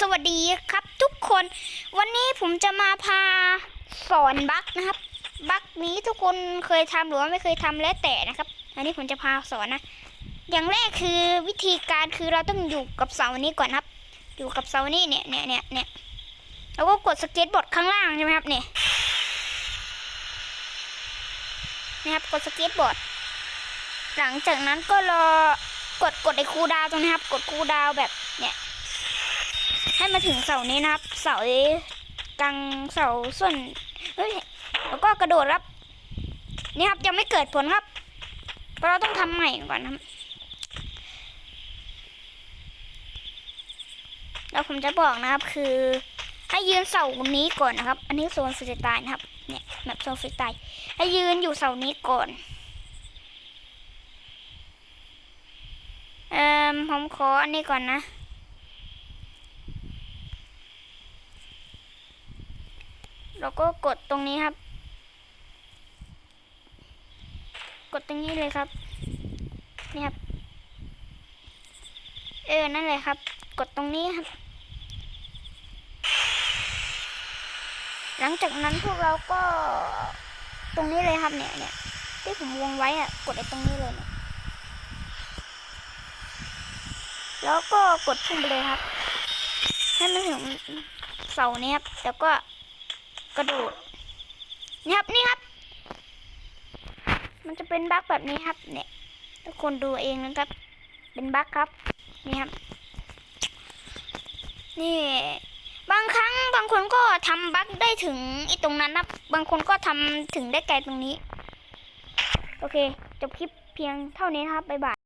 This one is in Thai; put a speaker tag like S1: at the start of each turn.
S1: สวัสดีครับทุกคนวันนี้ผมจะมาพาสอนบักนะครับ บักนี้ทุกคนเคยทำหรือว่าไม่เคยทำแล้วแต่นะครับ อันนี้ผมจะพาสอนนะ อย่างแรกคือวิธีการคือเราต้องอยู่กับเสานี้ก่อนครับ อยู่กับเสานี้เนี่ยเนี่ยเนี่ยเนี่ยแล้วก็กดสเก็ตบอร์ดข้างล่างใช่ไหมครับเนี่ยนะครับกดสเก็ตบอร์ดหลังจากนั้นก็รอกดกดไอ้คูดาวตรงนี้ครับ กดคูดาวแบบเนี่ย ให้มาถึงเสานี้นะครับ เสากลางเสาส่วนเฮ้ยแล้วก็กระโดดครับ นี่ครับยังไม่เกิดผลครับ เพราะเราต้องทำใหม่ก่อนครับแล้วผมจะบอกนะครับคือให้ยืนเสานี้ก่อนนะครับ อันนี้โซนฟรีสตล์นะครับ เนี่ยแบบโซนฟรีสตล์ให้ยืนอยู่เสานี้ก่อนเอ่อผมขออันนี้ก่อนนะ แล้วก็กดตรงนี้ครับ กดตรงนี้เลยครับ นี่ครับ เออ นั่นเลยครับ กดตรงนี้ครับ หลังจากนั้นพวกเราก็ตรงนี้เลยครับเนี่ยเนี่ยที่ผมวงไว้อะกดไอ้ตรงนี้เลยเนี่ยแล้วก็กดพุ่งไปเลยครับ ให้มันถึงเสาเนี้ครับแล้วก็ กระโดด นี่ครับ นี่ครับ มันจะเป็นบั๊กแบบนี้ครับ เนี่ย ทุกคนดูเองนะครับ เป็นบั๊กครับ นี่ครับ นี่ บางครั้งบางคนก็ทำบั๊กได้ถึงไอีตรงนั้นนะบางคนก็ทำถึงได้ไกลตรงนี้ โอเค จบคลิปเพียงเท่านี้นะครับ บ๊ายบาย